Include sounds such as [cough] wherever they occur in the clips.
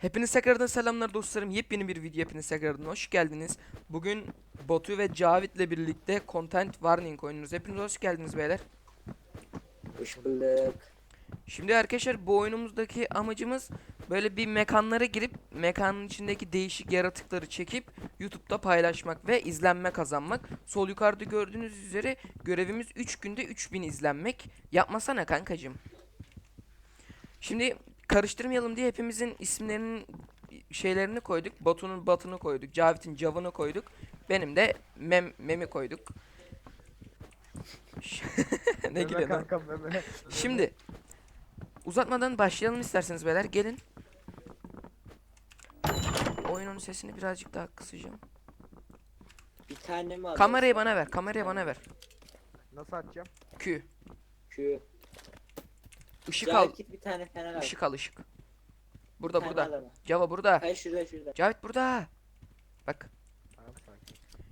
Hepiniz tekrardan selamlar dostlarım. Yepyeni bir video hepiniz tekrardan hoş geldiniz. Bugün Batu ve Cavit'le birlikte Content Warning oynuyoruz. Hepiniz hoş geldiniz beyler. Hoş bulduk. Şimdi arkadaşlar bu oyunumuzdaki amacımız böyle bir mekanlara girip mekanın içindeki değişik yaratıkları çekip YouTube'da paylaşmak ve izlenme kazanmak. Sol yukarıda gördüğünüz üzere görevimiz 3 günde 3000 izlenmek. Yapmasana kankacım. Şimdi karıştırmayalım diye hepimizin isimlerinin şeylerini koyduk. Batu'nun Bat'ını koyduk. Cavit'in Jav'ını koyduk. Benim de Mem Mem'i koyduk. [laughs] ne gülüyorsun lan? Şimdi uzatmadan başlayalım isterseniz beyler gelin. Oyunun sesini birazcık daha kısacağım. Bir tane mi aldın? Kamerayı bana ver. Kamerayı bana ver. Nasıl atacağım? Q. Şu. Işık al. git bir tane fener al. Işık al ışık. Burada tane burada. al burada. Hayır şurada şurada. Cavit burada. Bak.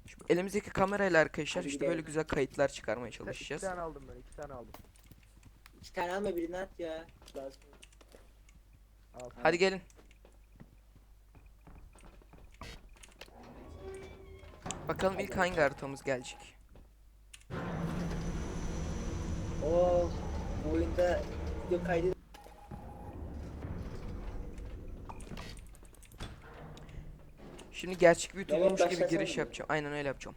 Şu elimizdeki kamerayla arkadaşlar Hadi işte gidelim. böyle güzel kayıtlar çıkarmaya İki çalışacağız. tane aldım ben iki tane aldım. İki tane alma birini at ya. Lazım. Al. Hadi gelin. Bakalım ilk hangi haritamız gelecek. Oo. Bu oyunda video kaydı. Şimdi gerçek bir Evet, YouTuber'muş gibi giriş yapacağım. Aynen öyle yapacağım.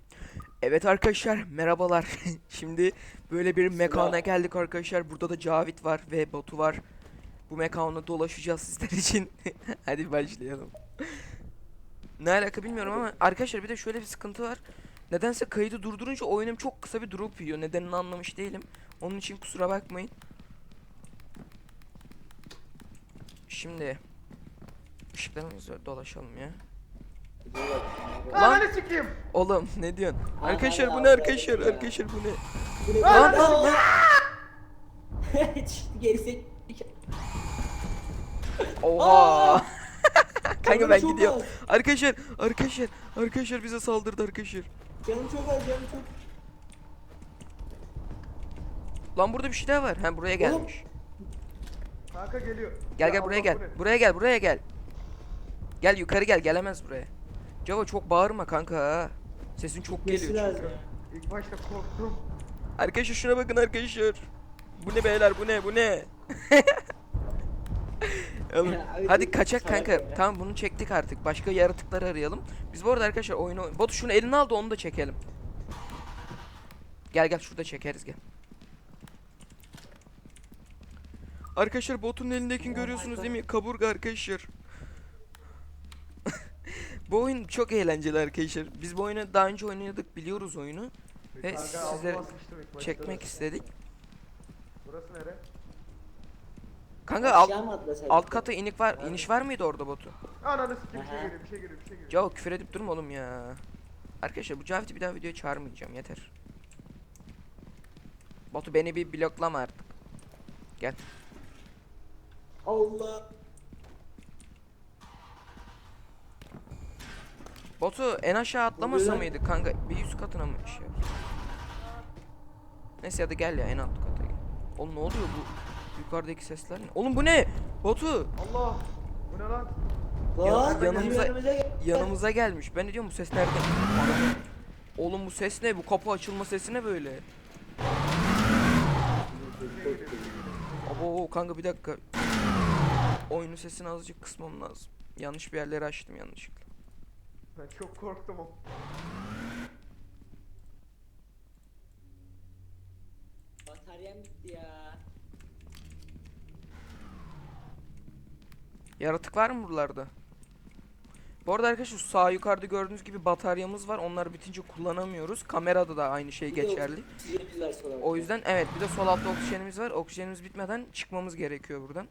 Evet arkadaşlar merhabalar. [laughs] Şimdi böyle bir mekana geldik arkadaşlar. Burada da Cavit var ve Batu var. Bu mekana dolaşacağız sizler için. [laughs] Hadi başlayalım. Ne alaka bilmiyorum ama arkadaşlar bir de şöyle bir sıkıntı var. Nedense kaydı durdurunca oyunum çok kısa bir drop yiyor. Nedenini anlamış değilim. Onun için kusura bakmayın. Şimdi ışıklarımızla dolaşalım ya. Lan- Lan sikeyim. Oğlum ne diyorsun? Arkadaşlar bu ne arkadaşlar? Arkadaşlar bu ne? Bu ne? Lan! Lan! [laughs] Çıktı gerisi. Oha! Kanka ben gidiyorum. Arkadaşlar, arkadaşlar, arkadaşlar bize saldırdı arkadaşlar. Canım çok az canım çok. Lan burada bir şey daha var. Ha buraya gelmiş. Kanka geliyor. Gel Ya gel buraya gel. Buraya gel, buraya gel. Gel yukarı gel, gelemez buraya. Cava çok bağırma kanka. Sesin çok geliyor lazım çünkü. İlk başta korktum. Arkadaşlar şuna bakın arkadaşlar. Bu ne beyler bu ne bu ne? [laughs] Oğlum, hadi kaçak kanka. Tamam bunu çektik artık. Başka yaratıkları arayalım. Biz bu arada arkadaşlar oyunu... Batu şunu eline al da onu da çekelim. Gel gel şurada çekeriz gel. Arkadaşlar botun elindekini Oh görüyorsunuz değil mi? Kaburga arkadaşlar. [laughs] bu oyun çok eğlenceli arkadaşlar. Biz bu oyunu daha önce oynadık biliyoruz oyunu. Ve size. Çekmek istedik. Burası nere? Kanka alt, alt kata inik var, iniş var mıydı orada botu? Ananı sikeyim bir şey geliyor bir şey geliyor bir şey geliyor. Cavo küfür edip durma oğlum ya. Arkadaşlar bu Cavit'i bir daha videoya çağırmayacağım yeter. Batu beni bir bloklama artık. Gel. Allah. Batu en aşağı atlamasa lan? mıydı kanka? Bir üst katına mı şey yapsın? Neyse hadi gel ya en alt kata gel. Oğlum ne oluyor bu? Yukarıdaki sesler ne? Oğlum bu ne? Batu Allah. Bu ne lan? Lan yanımıza- gel. yanımıza gelmiş. Ben de diyorum bu ses nereden? Oğlum bu ses ne? Bu kapı açılma sesi ne böyle? Abo kanka bir dakika. Oyunun sesini azıcık kısmam lazım. Yanlış bir yerleri açtım yanlışlıkla. Ben çok korktum. Bataryam bitti ya. Yaratık var mı buralarda? Bu arada arkadaşlar sağ yukarıda gördüğünüz gibi bataryamız var. Onlar bitince kullanamıyoruz. Kamerada da aynı şey Bir de geçerli. O yüzden evet bir de sol altta oksijenimiz var. Oksijenimiz bitmeden çıkmamız gerekiyor buradan.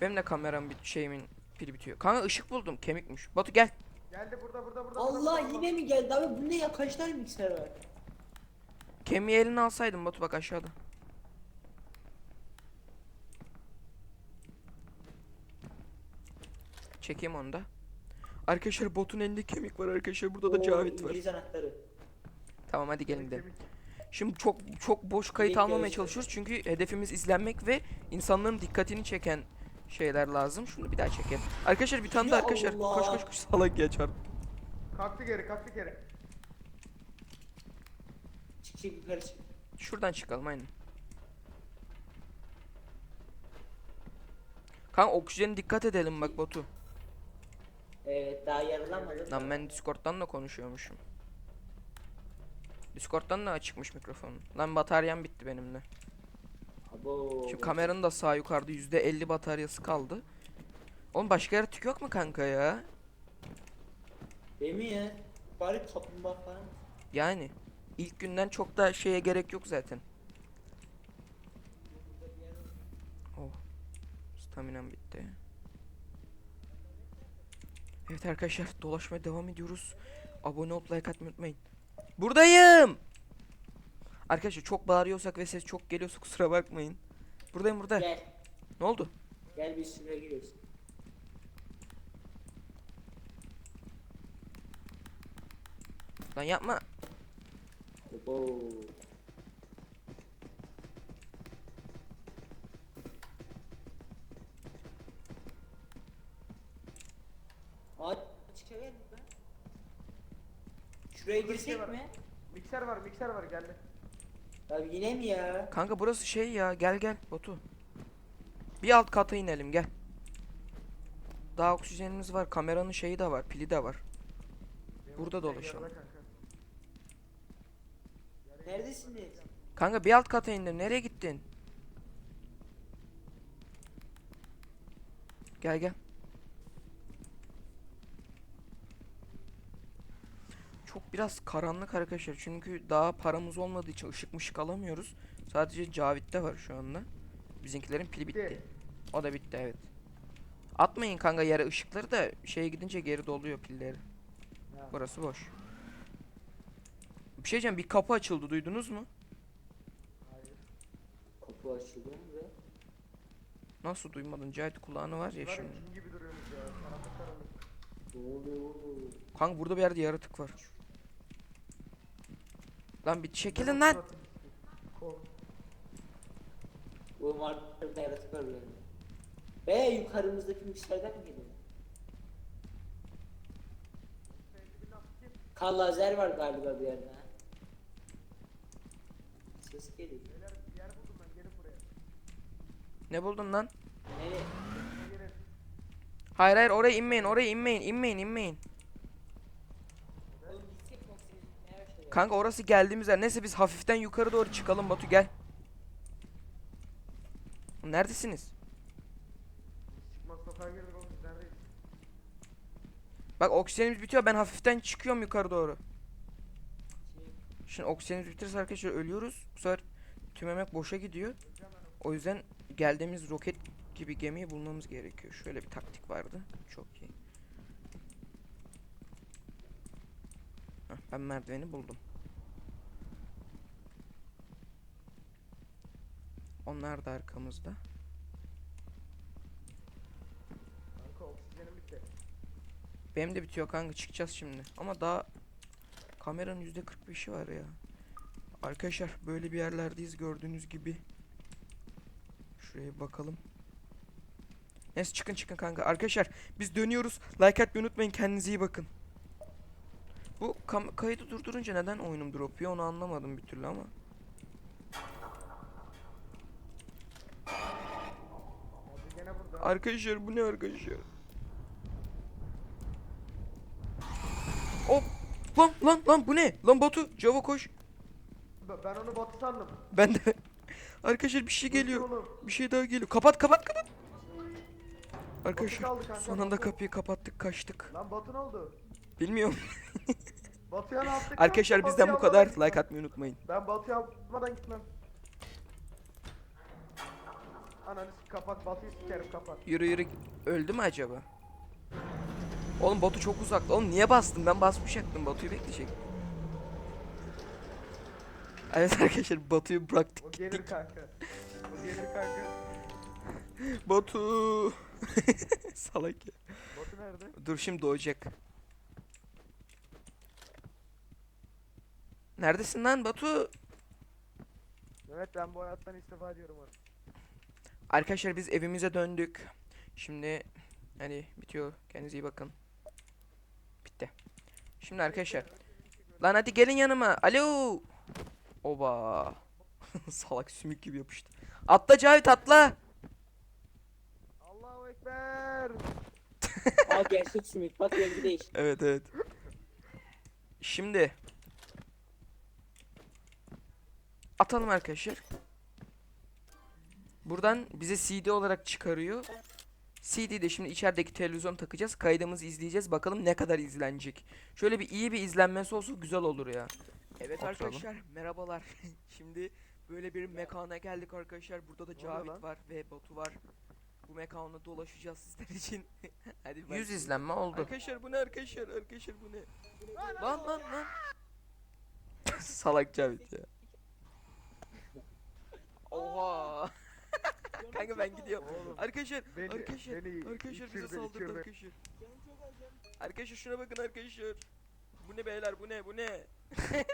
Benim de kameram bit şeyimin pili bitiyor. Kanka ışık buldum. Kemikmiş. Batu gel. Geldi burada burada burada. Allah burada, yine mi geldi abi bu ne ya kaç tane bilgisayar var? Kemiği eline alsaydın Batu bak aşağıda. Çekeyim onu da. Arkadaşlar botun elinde kemik var arkadaşlar. Burada da Oo, Cavit var. İngiliz anahtarı. Tamam hadi gelin kemik. Şimdi çok çok boş kayıt almamaya çalışıyoruz çünkü hedefimiz izlenmek ve insanların dikkatini çeken şeyler lazım. Şunu bir daha çekelim. Arkadaşlar bir tane daha arkadaşlar. Allah. Koş koş koş salak ya çarp. Kalktı geri kalktı geri. Çık çık yukarı çık. Şuradan çıkalım aynen. Kanka oksijene dikkat edelim bak Batu. Evet daha yarılamadım. Lan ben Discord'dan da konuşuyormuşum. Discord'dan da açıkmış mikrofonum. Lan bataryam bitti benim Şimdi kameranın da sağ yukarıda %50 bataryası kaldı. Oğlum başka yaratık yok mu kanka ya? Değil mi ya? Bari kaplumbağa falan. Yani ilk günden çok da şeye gerek yok zaten. Oh. Staminam bitti. Evet arkadaşlar dolaşmaya devam ediyoruz. Abone olup like atmayı unutmayın. Buradayım. Arkadaşlar çok bağırıyorsak ve ses çok geliyorsa kusura bakmayın. Buradayım burada. Gel. Ne oldu? Gel biz şuraya giriyoruz. Lan yapma. Mi ben? Şuraya şey girsek mi? Mikser var mikser var geldi. Ya yine mi ya? Kanka burası şey ya gel gel Batu. Bir alt kata inelim gel. Daha oksijenimiz var. Kameranın şeyi de var. Pili de var. Burada dolaşalım. Neredesiniz? Kanka bir alt kata indim. Nereye gittin? Gel gel. Çok biraz karanlık arkadaşlar. Çünkü daha paramız olmadığı için ışık mışık alamıyoruz. Sadece Cavit'te var şu anda. Bizimkilerin pili bitti. Bitti. O da bitti evet. Atmayın kanka yere ışıkları da şeye gidince geri doluyor pilleri. Ha. Burası boş. Bir şey diyeceğim bir kapı açıldı duydunuz mu? Hayır. Kapı açıldı mı be? Nasıl duymadın? Cahit kulağını var ya ya, şimdi. cin gibi duruyoruz ya. Karanlık karanlık. Kanka burada bir yerde yaratık var. Lan bir çekilin lan. Oğlum arkada yaratık benim. Be yukarımızdaki mikserden mi geliyor? Kal lazer var galiba bir yerde. Ses geliyor. Ne buldun lan? Nereye? Hayır hayır oraya inmeyin oraya inmeyin inmeyin inmeyin. Oğlum gitsek mi oksijen gitmeye başladı. Kanka orası geldiğimiz yer. Neyse biz hafiften yukarı doğru çıkalım Batu gel. Neredesiniz? Bak oksijenimiz bitiyor ben hafiften çıkıyorum yukarı doğru. Şimdi oksijenimiz bitirirse arkadaşlar ölüyoruz. Bu sefer tüm emek boşa gidiyor. O yüzden geldiğimiz roket gibi gemiyi bulmamız gerekiyor. Şöyle bir taktik vardı. Çok iyi. Ben merdiveni buldum. Onlar da arkamızda. Kanka oksijenim bitti. Benim de bitiyor kanka çıkacağız şimdi. Ama daha kameranın yüzde 45'i var ya. Arkadaşlar böyle bir yerlerdeyiz gördüğünüz gibi. Şuraya bir bakalım. Neyse çıkın çıkın kanka. Arkadaşlar biz dönüyoruz. Like atmayı unutmayın. Kendinize iyi bakın. Bu kaydı durdurunca neden oyunum dropuyor onu anlamadım bir türlü ama. Arkadaşlar bu ne arkadaşlar? Hop. Lan lan lan bu ne? Lan Batu Java koş. Ben- onu batı sandım. Ben de. [laughs] Arkadaşlar bir şey geliyor. Bir şey daha geliyor. Kapat kapat kapat. Arkadaşlar son anda kapıyı kapattık kaçtık. Lan batı ne oldu? Bilmiyorum. Batıya ne yaptık? Arkadaşlar bizden bu kadar. Like atmayı unutmayın. Ben batıya almadan gitmem. Ananı sik kapat batıyı sikerim kapat. Yürü yürü. Öldü mü acaba? Oğlum Batu çok uzakta. Oğlum niye bastın? Ben basmayacaktım. Batu'yu bekleyecek. Evet [laughs] arkadaşlar Batu'yu bıraktık O gelir kanka. O gelir kanka. Batu. [laughs] Salak ya. Batı nerede? Dur şimdi doğacak. Neredesin lan Batu? Evet ben bu hayattan istifa ediyorum artık. Arkadaşlar biz evimize döndük. Şimdi hani bitiyor. Kendinize iyi bakın. Bitti. Şimdi arkadaşlar. Lan hadi gelin yanıma. Alo. Oba. [laughs] Salak sümük gibi yapıştı. Atla Cavit atla. Allahu Ekber. Aa gerçek simit. Bak rengi değişti. Evet evet. Şimdi atalım arkadaşlar. Buradan bize CD olarak çıkarıyor. CD'de şimdi içerideki televizyon takacağız. Kaydımızı izleyeceğiz. Bakalım ne kadar izlenecek. Şöyle bir iyi bir izlenmesi olsa güzel olur ya. Evet Oturalım. arkadaşlar merhabalar. [laughs] şimdi böyle bir mekana geldik arkadaşlar. Burada da? Cavit var ve Batu var. Bu mekanda dolaşacağız sizler için. [laughs] Hadi 100 izlenme oldu. Arkadaşlar bu ne arkadaşlar? Arkadaşlar bu ne? Lan lan lan. [laughs] Salak Cavit ya. Oha. Kanka ben gidiyorum. Oğlum, Arkadaşlar, beni- arkadaşlar, beni arkadaşlar bize içirdi, saldırdı içirdi. arkadaşlar. Arkadaşlar şuna bakın arkadaşlar. Bu ne beyler bu ne bu ne? [laughs]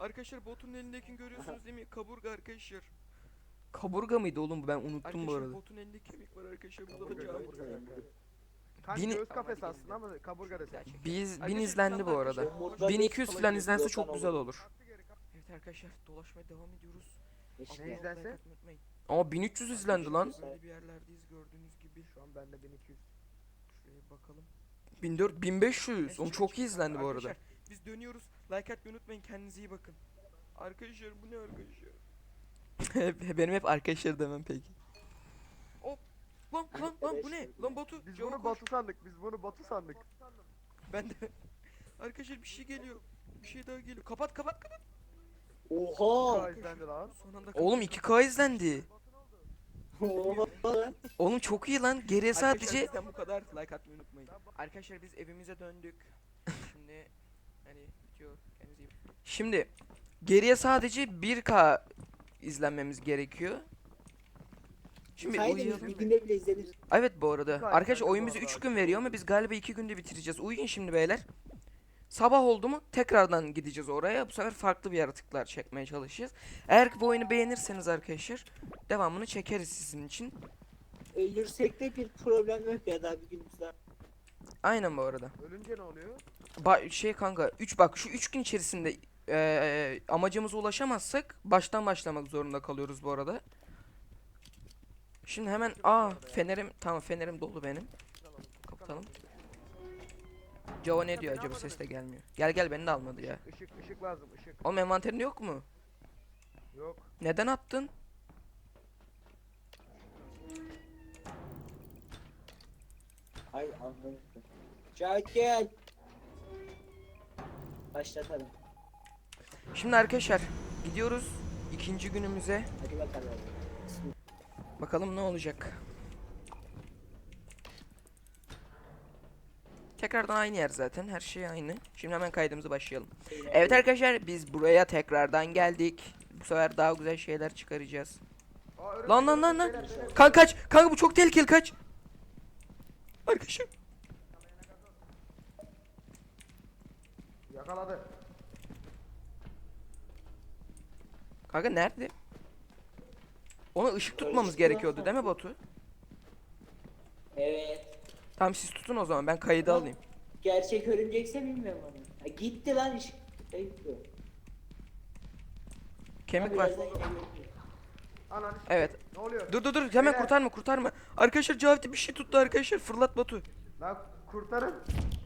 arkadaşlar botun elindekini görüyorsunuz değil mi? Kaburga arkadaşlar. Kaburga mıydı oğlum bu ben unuttum bu Arkadaşlar, arada. botun elinde kemik var arkadaşlar. Burada da kaburga. Kanka Bini- göğüs kafesi aslında ama kaburga desek. Biz bin Arkadaşlar, izlendi bu arada. arkadaşlar, Modlar 1200 falan izlense çok güzel olur. Evet arkadaşlar dolaşmaya devam ediyoruz. İşte. Ne izlense? Like atmayı unutmayın. Ama 1300 izlendi lan. Evet. bir yerlerdeyiz gördüğünüz gibi. Şu an bende 1200. Şuraya bir bakalım. 1400 1500. Neyse, Oğlum çok iyi izlendi bu arada. Arkadaşlar, Biz dönüyoruz. Like atmayı unutmayın. Kendinize iyi bakın. Arkadaşlar bu ne arkadaşlar? Hep- [laughs] Benim hep arkadaşlar demem peki. Lan lan lan bu ne? Lan Batu. Biz bunu koş. Batu sandık. Biz bunu Batu sandık. Ben de. [laughs] Arkadaşlar bir şey geliyor. Bir şey daha geliyor. Kapat kapat kapat. Oha. İzlendi lan. Oğlum 2K izlendi. Oha. Oğlum çok iyi lan. Geriye Arkadaşlar sadece bizden bu kadar. Like atmayı unutmayın. Arkadaşlar biz evimize döndük. [laughs] Şimdi hani bitiyor. Kendinize iyi bakın. Şimdi geriye sadece 1K izlenmemiz gerekiyor. Şimdi Kaydımız uyuyalım. bir günde bile izlenir. Evet bu arada. Arkadaşlar oyun bize arada 3 gün veriyor ama biz galiba 2 günde bitireceğiz. Uyuyun şimdi beyler. Sabah oldu mu tekrardan gideceğiz oraya. Bu sefer farklı bir yaratıklar çekmeye çalışacağız. Eğer ki bu oyunu beğenirseniz arkadaşlar devamını çekeriz sizin için. Ölürsek de bir problem yok ya daha bir daha. Aynen bu arada. Ölünce ne oluyor? Ba- şey kanka 3 bak şu 3 gün içerisinde eee, amacımıza ulaşamazsak baştan başlamak zorunda kalıyoruz bu arada. Şimdi hemen aa fenerim tamam fenerim dolu benim. Kapatalım. Java ne diyor acaba ses de gelmiyor. Gel gel beni de almadı ya. Işık ışık lazım ışık. Oğlum envanterinde yok mu? Yok. Neden attın? Ay anladım. Gel. Başlatalım. Şimdi arkadaşlar gidiyoruz ikinci günümüze. Hadi bakalım. Bakalım ne olacak. Tekrardan aynı yer zaten. Her şey aynı. Şimdi hemen kaydımızı başlayalım. Evet arkadaşlar biz buraya tekrardan geldik. Bu sefer daha güzel şeyler çıkaracağız. Aa, Lan lan lan lan. Kanka kaç. Kanka bu çok tehlikeli kaç. Arkadaşlar. Yakaladı. Kanka nerede? Ona ışık tutmamız gerekiyordu değil mi Batu? Evet. Tamam siz tutun o zaman ben kaydı Lan, alayım. Gerçek örümcekse bilmiyorum onu. Ha, gitti lan. Şey gitti. Kemik var. birazdan. Ananı s- Evet. Ne oluyor? Dur dur dur hemen Beyler. kurtarma kurtarma. Arkadaşlar Cavit'i bir şey tuttu arkadaşlar fırlat Batu. Lan kurtarın.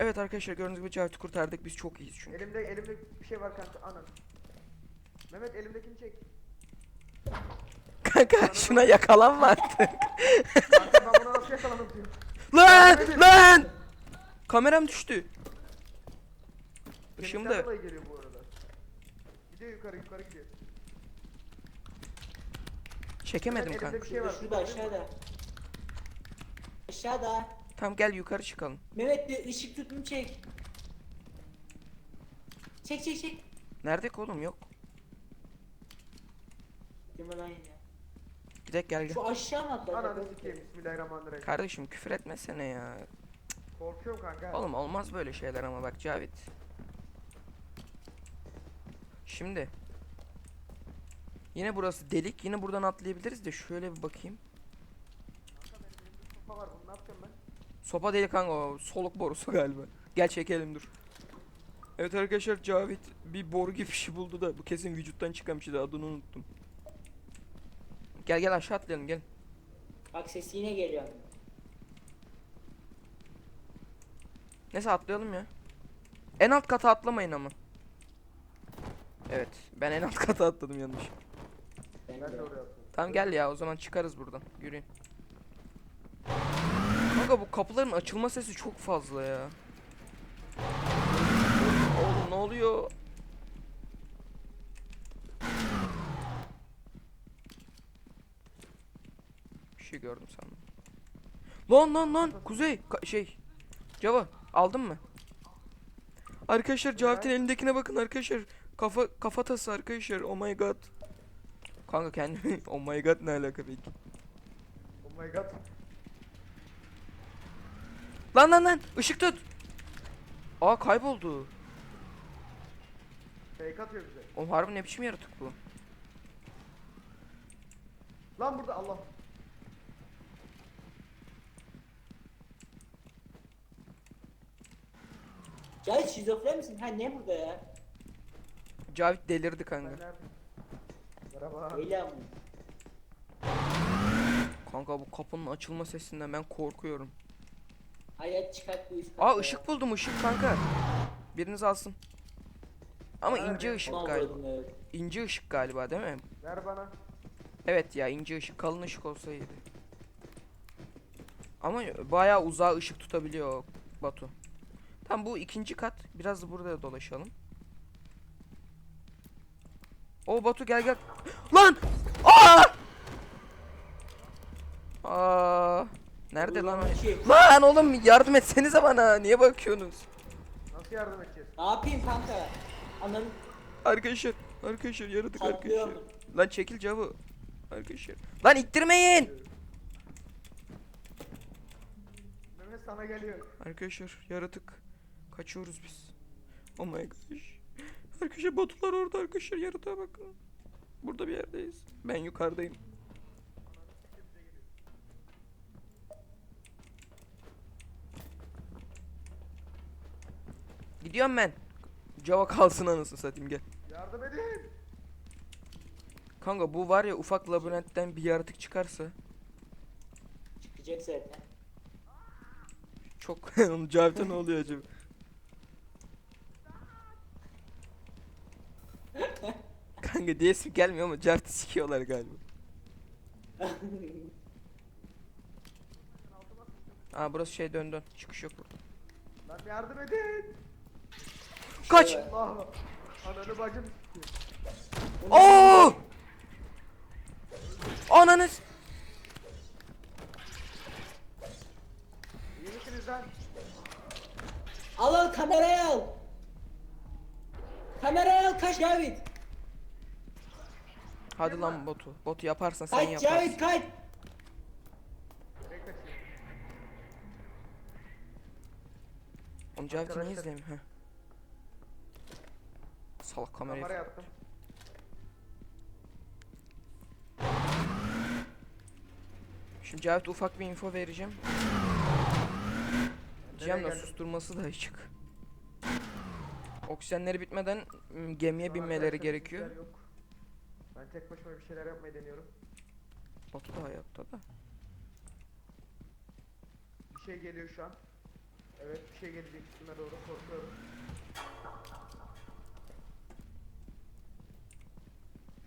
Evet arkadaşlar gördüğünüz gibi Cavit'i kurtardık biz çok iyiyiz çünkü. Elimde elimde bir şey var kanka anan. Mehmet elimdekini çek. Kanka şuna yakalanma artık. Kanka ben bunu nasıl yakaladım diyor. Lan lan. Kameram düştü. Işığım da dolayı geliyor bu arada. Gidiyor yukarı yukarı gidiyor. çekemedim kanka. elimde bir şey var. Şurada aşağıda. Aşağıda. Tamam gel yukarı çıkalım. Mehmet bir ışık tutun çek. Çek çek çek. Nerede ki oğlum yok. Mi lan yine? Gidek gel gel. Şu aşağı mı atlar? Ananı sikeyim bismillahirrahmanirrahim. Kardeşim küfür etmesene ya. Korkuyorum kanka. Oğlum olmaz böyle şeyler ama bak Cavit. Şimdi. Yine burası delik. Yine buradan atlayabiliriz de şöyle bir bakayım. Kanka benim elimde sopa var bunu ne yapacağım ben? Sopa değil kanka o soluk borusu galiba. Gel çekelim dur. Evet arkadaşlar Cavit bir boru gibi bir şey buldu da bu kesin vücuttan çıkan bir şeydi adını unuttum. Gel gel aşağı atlayalım gel. Bak sesi yine geliyor. Neyse atlayalım ya. En alt kata atlamayın ama. Evet ben en alt kata atladım yanlış. Ben Ben de. de oraya atladım. Tamam gel ya o zaman çıkarız buradan. Yürüyün. Kanka bu kapıların açılma sesi çok fazla ya. Oğlum ne oluyor? Şey gördüm sandım. Lan lan lan Kuzey ka- şey Cava aldın mı? Arkadaşlar Cavit'in elindekine bakın arkadaşlar. Kafa kafatası arkadaşlar. Oh my god. Kanka kendimi [laughs] Oh my god ne alaka peki? Oh my god. Lan lan lan ışık tut. Aa kayboldu. Fake atıyor bize. Oğlum harbi ne biçim yaratık bu? Lan burada Allah. Cahit şizofren misin? Ha ne burada ya? Cavit delirdi kanka. Merhaba. Öyle ama. Kanka bu kapının açılma sesinden ben korkuyorum. Hayat çıkart bu üst Aa ışık buldum ışık kanka. Biriniz alsın. Ama ince ışık Tamam, galiba. buldum, evet. İnce ışık galiba değil mi? Ver bana. Evet ya ince ışık. Kalın ışık olsa iyiydi. Ama bayağı uzağa ışık tutabiliyor Batu. Tamam bu ikinci kat. Biraz da burada dolaşalım. O Batu gel gel. Lan! Aa! Aa! Nerede lan iki. Lan oğlum yardım etsenize bana. Niye bakıyorsunuz? Nasıl yardım edeceğiz? Ne yapayım kanka? Ananı Arkadaşlar arkadaşlar yaratık arkadaşlar. Lan çekil Cavu. Arkadaşlar. Lan ittirmeyin. Mehmet sana geliyor. Arkadaşlar yaratık. Kaçıyoruz biz. Oh my gosh. Arkadaşlar botular orada arkadaşlar yaratığa bakın. Burada bir yerdeyiz. Ben yukarıdayım. Gidiyorum ben. Cava kalsın anasını satayım gel. Yardım edin. Kanka bu var ya ufak labirentten bir yaratık çıkarsa Çıkacak zaten. çok [laughs] Cavit'e ne oluyor acaba? Kanka diyesim gelmiyor ama cartı sikiyorlar galiba. Aa burası şey dön dön. Çıkış yok burada. Lan yardım edin. Kaç! Şöyle. Allah. Ananı bacım. Oo! Ananız. İyi misiniz lan? Al al kamerayı al. Kamerayı al kaç Cavit. Hadi lan botu. Botu yaparsan sen Kaç yaparsın. Cavit kaç. Oğlum Cavit'i niye izleyeyim? Heh. Salak kamerayı. Kamera yaptım. Şimdi Cavit ufak bir info vereceğim. Nereye Cem de geldim? susturması da açık. Oksijenleri bitmeden m, gemiye Şu an binmeleri gerekiyor. yok. Ben tek başıma bir şeyler yapmayı deniyorum. Batu da hayatta da. Bir şey geliyor şu an. Evet bir şey gelecek üstüme doğru korkuyorum.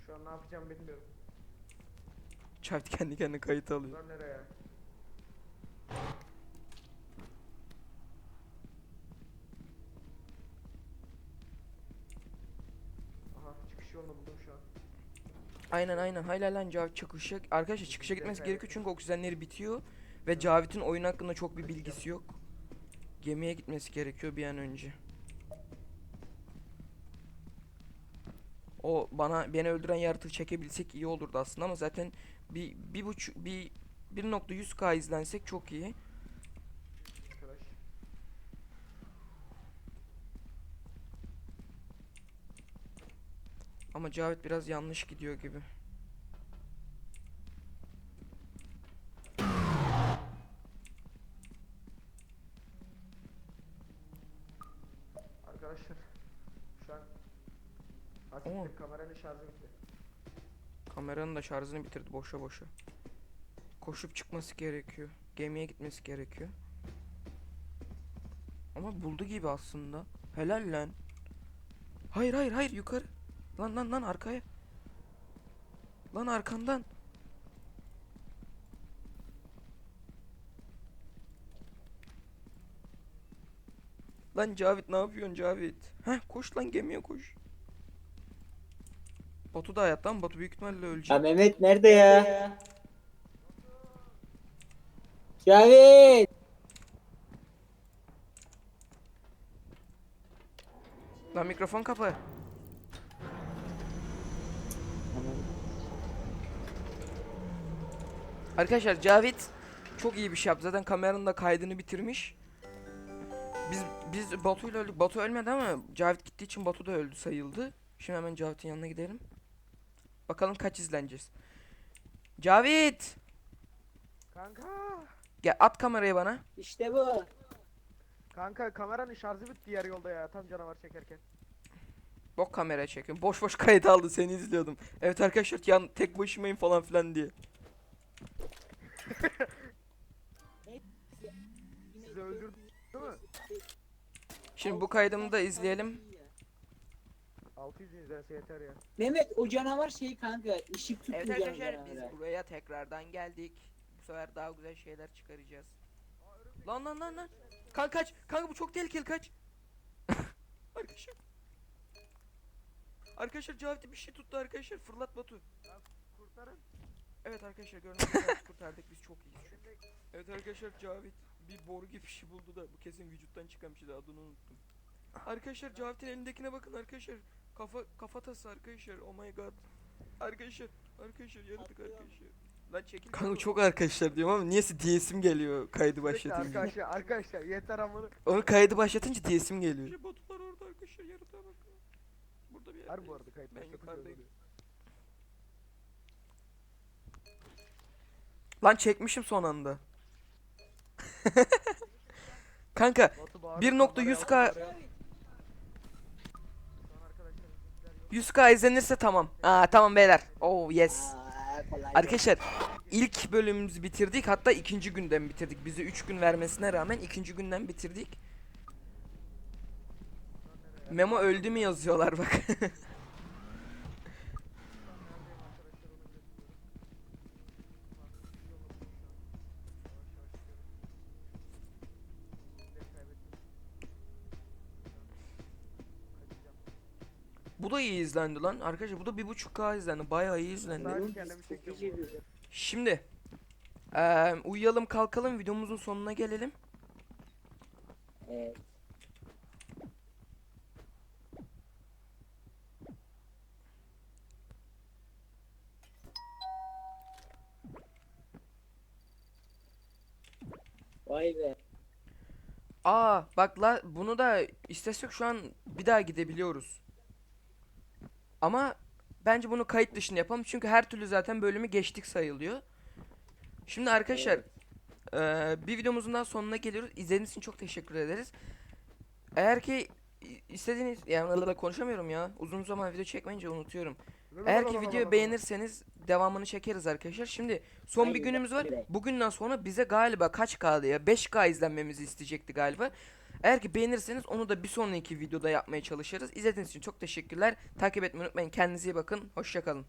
Şu an ne yapacağım bilmiyorum. Cavit kendi kendine kayıt alıyor. Bunlar nereye? Aha çıkış yolunu buldum şu an. Aynen aynen. Hayla lan Cavit çıkışa. Arkadaşlar çıkışa gitmesi gerekiyor çünkü oksijenleri bitiyor. Ve Cavit'in oyun hakkında çok bir bilgisi yok. Gemiye gitmesi gerekiyor bir an önce. O bana beni öldüren yaratığı çekebilsek iyi olurdu aslında ama zaten bir bir buçuk bir 1.100k izlensek çok iyi. Ama Cavit biraz yanlış gidiyor gibi. Arkadaşlar şu an artık kameranın şarjı bitti. Kameranın da şarjını bitirdi boşa boşa. Koşup çıkması gerekiyor. Gemiye gitmesi gerekiyor. Ama buldu gibi aslında. Helal lan. Hayır hayır hayır yukarı. Lan lan lan arkaya. Lan arkandan. Lan Cavit ne yapıyorsun Cavit? Heh koş lan gemiye koş. Batu da hayatta ama Batu büyük ihtimalle ölecek. Ya Mehmet nerede ya? Cavit! Lan mikrofon kapı. Arkadaşlar Cavit çok iyi bir şey yaptı. Zaten kameranın da kaydını bitirmiş. Biz biz Batu'yla öldük. Batu ölmedi ama Cavit gittiği için Batu da öldü sayıldı. Şimdi hemen Cavit'in yanına gidelim. Bakalım kaç izleneceğiz. Cavit! Kanka. Gel at kamerayı bana. İşte bu. Kanka kameranın şarjı bitti yer yolda ya tam canavar çekerken. Bok kameraya çekiyorum. Boş boş kayıt aldı seni izliyordum. Evet arkadaşlar yan tek başımayım falan filan diye. Sizi öldürdüm değil mi? Şimdi bu kaydımı da izleyelim. 600 izlense yeter ya. Mehmet o canavar şey kanka ışık tuttu Evet arkadaşlar biz buraya tekrardan geldik. Bu sefer daha güzel şeyler çıkaracağız. Lan lan lan lan. Kanka kaç. Kanka bu çok tehlikeli kaç. [laughs] arkadaşlar. Arkadaşlar Cavit'i bir şey tuttu arkadaşlar. Fırlat Batu. Evet arkadaşlar Cavit'i kurtardık. Biz çok iyiyiz an. Evet arkadaşlar Cavit bir boru gibi bir şey buldu da bu kesin vücuttan çıkan bir şeydi adını unuttum. Arkadaşlar Cavit'in elindekine bakın arkadaşlar. Kafa kafatası arkadaşlar. Oh my god. Arkadaşlar arkadaşlar yaratık arkadaşlar. Lan çekil. Kanka çok arkadaşlar diyorum ama niyeyse diyesim geliyor kaydı Sürekli arkadaşlar arkadaşlar yeter amına. Onu kaydı başlatınca diyesim geliyor. Botular orada arkadaşlar yaratığa bakın. Burada bir Harbi bu arada kayıt Ben başlatınca yukarıdayım. oluyor. Lan çekmişim son anda. [laughs] Kanka Batu bağırıyor, 1.100K kamerayı al, kamerayı al. Şu an arkadaşlar bizimkiler yok. 100k izlenirse tamam. Aa tamam beyler. Oh yes. Arkadaşlar ilk bölümümüzü bitirdik hatta ikinci günden bitirdik. Bize 3 gün vermesine rağmen ikinci günden bitirdik. Memo öldü mü yazıyorlar bak. [laughs] da iyi izlendi lan. Arkadaşlar bu da 1.5k izlendi. Bayağı iyi izlendi. Şimdi eee, uyuyalım kalkalım videomuzun sonuna gelelim. Evet. Vay be. Aa bak la bunu da istesek şu an bir daha gidebiliyoruz. Ama bence bunu kayıt dışında yapalım çünkü her türlü zaten bölümü geçtik sayılıyor. Şimdi arkadaşlar eee, bir videomuzun daha sonuna geliyoruz. İzlediğiniz için çok teşekkür ederiz. Eğer ki istediğiniz yani konuşamıyorum ya. Uzun zaman video çekmeyince unutuyorum. Eğer ki videoyu beğenirseniz devamını çekeriz arkadaşlar. Şimdi son bir günümüz var. Bugünden sonra bize galiba kaç kaldı ya? 5K izlenmemizi isteyecekti galiba. Eğer ki beğenirseniz onu da bir sonraki videoda yapmaya çalışırız. İzlediğiniz için çok teşekkürler. Takip etmeyi unutmayın. Kendinize iyi bakın. Hoşçakalın.